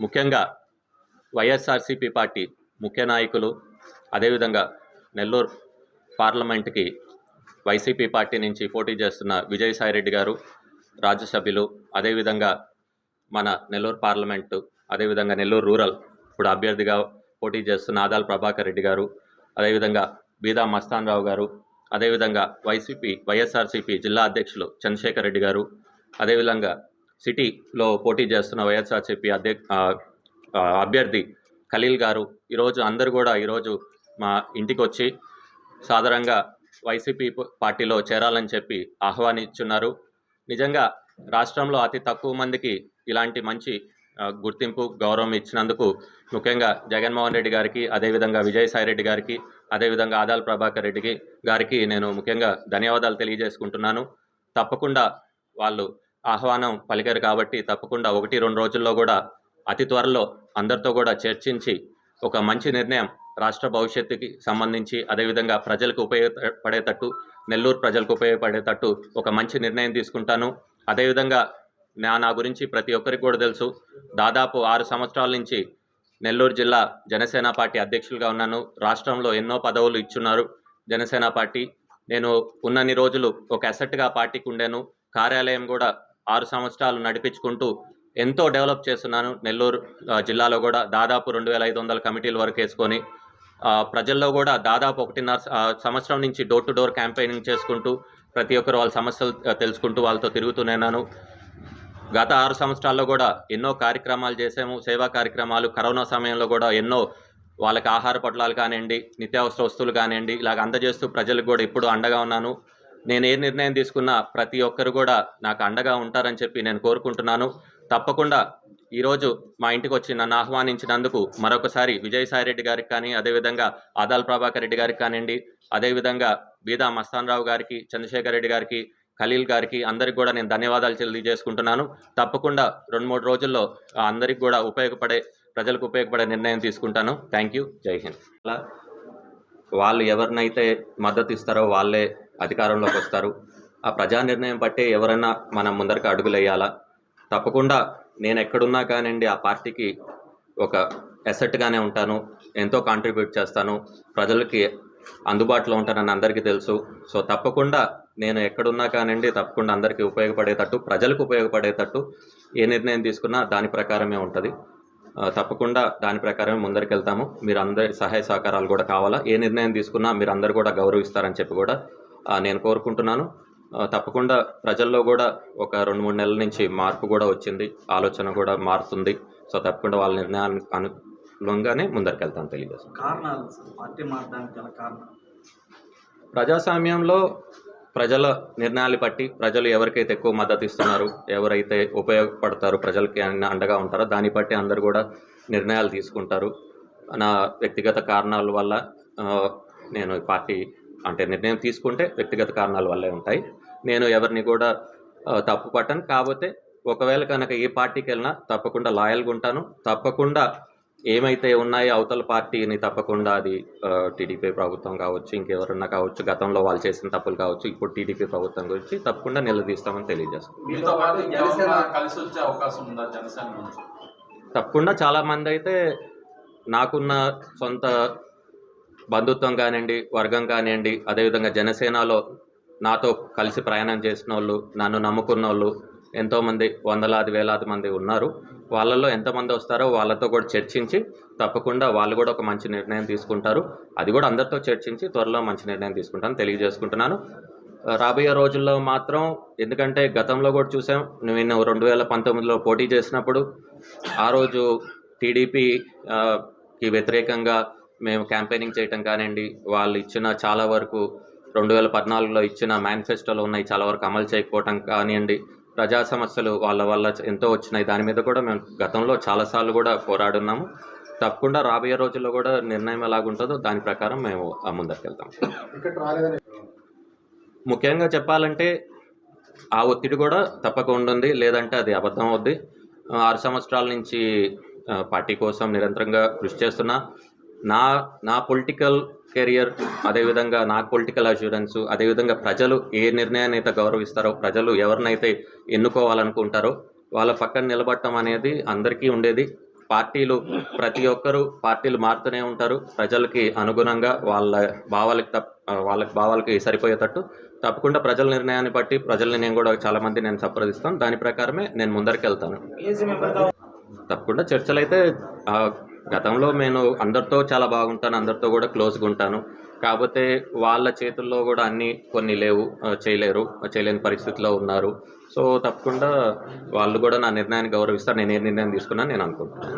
ముఖ్యంగా వైఎస్ఆర్సీపీ పార్టీ ముఖ్య నాయకులు అదేవిధంగా నెల్లూరు పార్లమెంట్కి వైసీపీ పార్టీ నుంచి పోటీ చేస్తున్న విజయసాయిరెడ్డి గారు రాజ్యసభ్యులు అదేవిధంగా మన నెల్లూరు పార్లమెంటు అదేవిధంగా నెల్లూరు రూరల్ ఇప్పుడు అభ్యర్థిగా పోటీ చేస్తున్న ఆదాల్ ప్రభాకర్ రెడ్డి గారు అదేవిధంగా బీదా మస్తాన్ రావు గారు అదేవిధంగా వైసీపీ వైఎస్ఆర్సీపీ జిల్లా అధ్యక్షులు చంద్రశేఖర్ రెడ్డి గారు అదేవిధంగా సిటీలో పోటీ చేస్తున్న వైఎస్ఆర్సీపీ అధ్య అభ్యర్థి ఖలీల్ గారు ఈరోజు అందరు కూడా ఈరోజు మా ఇంటికి వచ్చి సాధారణంగా వైసీపీ పార్టీలో చేరాలని చెప్పి ఆహ్వానిస్తున్నారు నిజంగా రాష్ట్రంలో అతి తక్కువ మందికి ఇలాంటి మంచి గుర్తింపు గౌరవం ఇచ్చినందుకు ముఖ్యంగా జగన్మోహన్ రెడ్డి గారికి అదేవిధంగా విజయసాయి రెడ్డి గారికి అదేవిధంగా ఆదాల్ ప్రభాకర్ రెడ్డికి గారికి నేను ముఖ్యంగా ధన్యవాదాలు తెలియజేసుకుంటున్నాను. తప్పకుండా వాళ్ళు ఆహ్వానం పలికారు కాబట్టి తప్పకుండా ఒకటి రెండు రోజుల్లో కూడా అతి త్వరలో అందరితో కూడా చర్చించి ఒక మంచి నిర్ణయం రాష్ట్ర భవిష్యత్తుకి సంబంధించి అదేవిధంగా ప్రజలకు ఉపయోగపడేటట్టు నెల్లూరు ప్రజలకు ఉపయోగపడేటట్టు ఒక మంచి నిర్ణయం తీసుకుంటాను. అదేవిధంగా నా నా గురించి ప్రతి ఒక్కరికి కూడా తెలుసు. దాదాపు ఆరు సంవత్సరాల నుంచి నెల్లూరు జిల్లా జనసేన పార్టీ అధ్యక్షులుగా ఉన్నాను. రాష్ట్రంలో ఎన్నో పదవులు ఇచ్చున్నారు జనసేన పార్టీ. నేను ఉన్నన్ని రోజులు ఒక అసెట్గా పార్టీకి ఉండాను. కార్యాలయం కూడా ఆరు సంవత్సరాలు నడిపించుకుంటూ ఎంతో డెవలప్ చేస్తున్నాను. నెల్లూరు జిల్లాలో కూడా దాదాపు రెండు వేల ఐదు వందల కమిటీల వరకు వేసుకొని ప్రజల్లో కూడా దాదాపు ఒకటిన్నర సంవత్సరం నుంచి డోర్ టు డోర్ క్యాంపెయినింగ్ చేసుకుంటూ ప్రతి ఒక్కరు వాళ్ళ సమస్యలు తెలుసుకుంటూ వాళ్ళతో తిరుగుతున్నాను గత ఆరు సంవత్సరాల్లో కూడా ఎన్నో కార్యక్రమాలు చేసాము సేవా కార్యక్రమాలు కరోనా సమయంలో కూడా ఎన్నో వాళ్ళకి ఆహార పొట్లాలు కానివ్వండి నిత్యావసర వస్తువులు కానివ్వండి ఇలాగ అందజేస్తూ ప్రజలకు కూడా ఇప్పుడు అండగా ఉన్నాను. నేను ఏ నిర్ణయం తీసుకున్నా ప్రతి ఒక్కరు కూడా నాకు అండగా ఉంటారని చెప్పి నేను కోరుకుంటున్నాను. తప్పకుండా ఈరోజు మా ఇంటికి వచ్చి నన్ను ఆహ్వానించినందుకు మరొకసారి విజయసాయి రెడ్డి గారికి కానీ అదేవిధంగా ఆదాల్ ప్రభాకర్ రెడ్డి గారికి కానివ్వండి అదేవిధంగా బీదా మస్తాన్ రావు గారికి చంద్రశేఖర్ రెడ్డి గారికి ఖలీల్ గారికి అందరికి కూడా నేను ధన్యవాదాలు తెలియజేసుకుంటున్నాను. తప్పకుండా రెండు మూడు రోజుల్లో అందరికి కూడా ఉపయోగపడే ప్రజలకు ఉపయోగపడే నిర్ణయం తీసుకుంటాను. Thank you. జై హింద్. అలా వాళ్ళు ఎవరినైతే మద్దతు ఇస్తారో వాళ్ళే అధికారంలోకి వస్తారు. ఆ ప్రజా నిర్ణయం బట్టే ఎవరైనా మనం ముందరికి అడుగులేయాలా తప్పకుండా నేను ఎక్కడున్నా కానివ్వండి ఆ పార్టీకి ఒక ఎసెట్గానే ఉంటాను ఎంతో కాంట్రిబ్యూట్ చేస్తాను ప్రజలకి అందుబాటులో ఉంటానని అందరికీ తెలుసు. సో తప్పకుండా నేను ఎక్కడున్నా కానివ్వండి తప్పకుండా అందరికీ ఉపయోగపడేటట్టు ప్రజలకు ఉపయోగపడేటట్టు ఏ నిర్ణయం తీసుకున్నా దాని ప్రకారమే ఉంటుంది. తప్పకుండా దాని ప్రకారమే ముందరికి వెళ్తాము మీరు అందరి సహాయ సహకారాలు కూడా కావాలా? ఏ నిర్ణయం తీసుకున్నా మీరు అందరు కూడా గౌరవిస్తారని చెప్పి కూడా నేను కోరుకుంటున్నాను. తప్పకుండా ప్రజల్లో కూడా ఒక రెండు మూడు నెలల నుంచి మార్పు కూడా వచ్చింది. ఆలోచన కూడా మారుతుంది. సో తప్పకుండా వాళ్ళ నిర్ణయానికి అనుగుణంగానే ముందరికి వెళ్తాను తెలియజేస్తాను ప్రజాస్వామ్యంలో ప్రజల నిర్ణయాలు బట్టి ప్రజలు ఎవరికైతే ఎక్కువ మద్దతు ఇస్తున్నారు ఎవరైతే ఉపయోగపడతారు ప్రజలకి అన్న అండగా ఉంటారో దాన్ని బట్టి అందరు కూడా నిర్ణయాలు తీసుకుంటారు. నా వ్యక్తిగత కారణాల వల్ల నేను పార్టీ అంటే నిర్ణయం తీసుకుంటే వ్యక్తిగత కారణాల వల్లే ఉంటాయి. నేను ఎవరిని కూడా తప్పు పట్టను. కాకపోతే ఒకవేళ కనుక ఏ పార్టీకి వెళ్ళినా తప్పకుండా లాయల్గా ఉంటాను. తప్పకుండా ఏమైతే ఉన్నాయో అవతల పార్టీని తప్పకుండా అది టీడీపీ ప్రభుత్వం కావచ్చు ఇంకెవరన్నా కావచ్చు గతంలో వాళ్ళు చేసిన తప్పులు కావచ్చు ఇప్పుడు టీడీపీ ప్రభుత్వం గురించి తప్పకుండా నిలదీస్తామని తెలియజేస్తాం తప్పకుండా చాలామంది అయితే నాకున్న సొంత బంధుత్వం కానివ్వండి వర్గం కానివ్వండి అదేవిధంగా జనసేనలో నాతో కలిసి ప్రయాణం చేసిన వాళ్ళు నన్ను నమ్ముకున్న వాళ్ళు ఎంతోమంది వందలాది వేలాది మంది ఉన్నారు. వాళ్ళల్లో ఎంతమంది వస్తారో వాళ్ళతో కూడా చర్చించి తప్పకుండా వాళ్ళు కూడా ఒక మంచి నిర్ణయం తీసుకుంటారు. అది కూడా అందరితో చర్చించి త్వరలో మంచి నిర్ణయం తీసుకుంటాను తెలియజేసుకుంటున్నాను. రాబోయే రోజుల్లో మాత్రం ఎందుకంటే గతంలో కూడా చూసాం నేను రెండు వేల పంతొమ్మిదిలో పోటీ చేసినప్పుడు ఆ రోజు టీడీపీకి వ్యతిరేకంగా మేము క్యాంపెయినింగ్ చేయటం కానివ్వండి వాళ్ళు ఇచ్చిన చాలా వరకు రెండు వేల పద్నాలుగులో ఇచ్చిన మేనిఫెస్టోలో ఉన్నాయి చాలా వరకు అమలు చేయకపోవటం కానివ్వండి ప్రజా సమస్యలు వాళ్ళ వల్ల ఎంతో వచ్చినాయి. దాని మీద కూడా మేము గతంలో చాలాసార్లు కూడా పోరాడున్నాము. తప్పకుండా రాబోయే రోజుల్లో కూడా నిర్ణయం ఎలాగుంటుందో దాని ప్రకారం మేము ఆ ముందరికి వెళ్తాం. ముఖ్యంగా చెప్పాలంటే ఆ ఒత్తిడి కూడా తప్పకుండా ఉంది లేదంటే అది అబద్ధం అవుద్ది. ఆరు సంవత్సరాల నుంచి పార్టీ కోసం నిరంతరంగా కృషి చేస్తున్నా. నా నా పొలిటికల్ కెరియర్ అదేవిధంగా నా పొలిటికల్ అష్యూరెన్స్ అదేవిధంగా ప్రజలు ఏ నిర్ణయాన్ని అయితే గౌరవిస్తారో ప్రజలు ఎవరినైతే ఎన్నుకోవాలనుకుంటారో వాళ్ళ పక్కన నిలబడటం అనేది అందరికీ ఉండేది. పార్టీలు ప్రతి ఒక్కరూ పార్టీలు మారుతూనే ఉంటారు. ప్రజలకి అనుగుణంగా వాళ్ళ భావాలకి తప్ వాళ్ళ భావాలకి సరిపోయేటట్టు తప్పకుండా ప్రజల నిర్ణయాన్ని బట్టి ప్రజల్ని నేను కూడా చాలామంది నేను సంప్రదిస్తాను. దాని ప్రకారమే నేను ముందరికి వెళ్తాను తప్పకుండా చర్చలు అయితే గతంలో నేను అందరితో చాలా బాగుంటాను అందరితో కూడా క్లోజ్గా ఉంటాను. కాకపోతే వాళ్ళ చేతుల్లో కూడా అన్ని కొన్ని లేవు చేయలేరు చేయలేని పరిస్థితిలో ఉన్నారు. సో తప్పకుండా వాళ్ళు కూడా నా నిర్ణయాన్ని గౌరవిస్తారు. నేను ఏ నిర్ణయం తీసుకున్నా నేను అనుకుంటున్నాను.